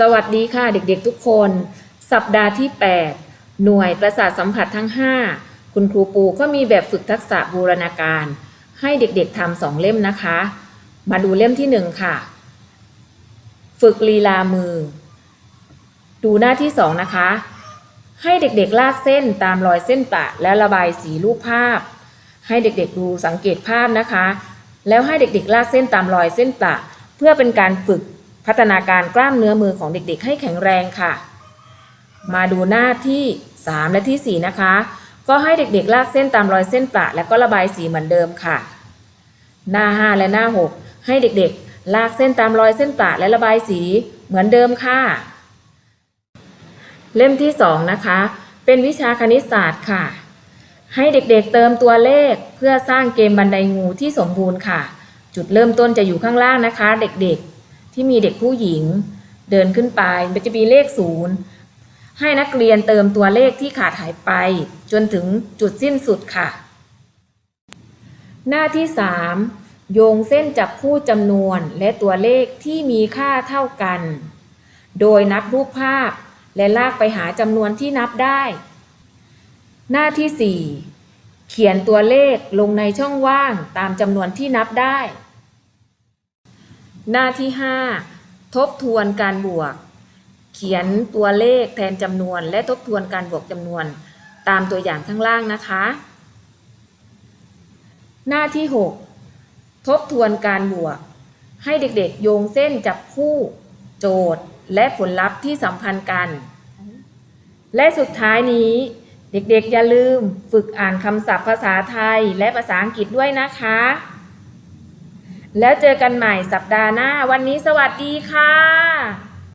สวัสดีค่ะเด็กๆทุกคน สัปดาห์ที่ 8 หน่วยประสาทสัมผัสทั้ง 5 คุณครูปูก็มีแบบฝึกทักษะบูรณาการ ให้เด็กๆทำสองเล่มนะคะ มาดูเล่มที่ 1 ค่ะ ฝึกลีลามือ ดูหน้าที่ 2 นะคะ ให้เด็กๆลากเส้นตามรอยเส้นปะและระบายสีรูปภาพ ให้เด็กๆดูสังเกตภาพนะคะ แล้วให้เด็กๆลากเส้นตามรอยเส้นปะเพื่อเป็นการฝึก พัฒนาการกล้ามเนื้อมือของเด็กๆ ให้แข็งแรงค่ะ มาดูหน้าที่ 3 และที่ 4 นะคะ ก็ให้เด็กๆ ลากเส้นตามรอยเส้นปะและก็ระบายสีเหมือนเดิมค่ะ หน้า 5 และหน้า 6 ให้เด็กๆ ลากเส้นตามรอยเส้นปะและระบายสีเหมือนเดิมค่ะ เล่มที่ 2 นะคะ เป็นวิชาคณิตศาสตร์ค่ะ ให้เด็กๆเติมตัวเลขเพื่อสร้างเกมบันไดงูที่สมบูรณ์ค่ะ จุดเริ่มต้นจะอยู่ข้างล่างนะคะ เด็กๆ ที่มีเด็กผู้หญิง เดินขึ้นไปมันจะมีเลขศูนย์ให้นักเรียนเติมตัวเลขที่ขาดหายไป จนถึงจุดสิ้นสุดค่ะ หน้าที่ 3 โยงเส้นจับคู่จำนวนและตัวเลขที่มีค่าเท่ากัน โดยนับรูปภาพและลากไปหาจำนวนที่นับได้ หน้าที่ 4 เขียนตัวเลขลงในช่องว่างตามจำนวนที่นับได้ หน้าที่ 5 ทบทวนการบวก เขียนตัวเลขแทนจำนวน และทบทวนการบวกจำนวน ตามตัวอย่างข้างล่างนะคะ หน้าที่ 6 ทบทวนการบวก ให้เด็กๆ โยงเส้นจับคู่โจทย์และผลลัพธ์ที่สัมพันธ์กัน และสุดท้ายนี้ เด็กๆ อย่าลืมฝึกอ่านคำศัพท์ภาษาไทยและภาษาอังกฤษด้วยนะคะ แล้วเจอกันใหม่สัปดาห์หน้า วันนี้สวัสดีค่ะ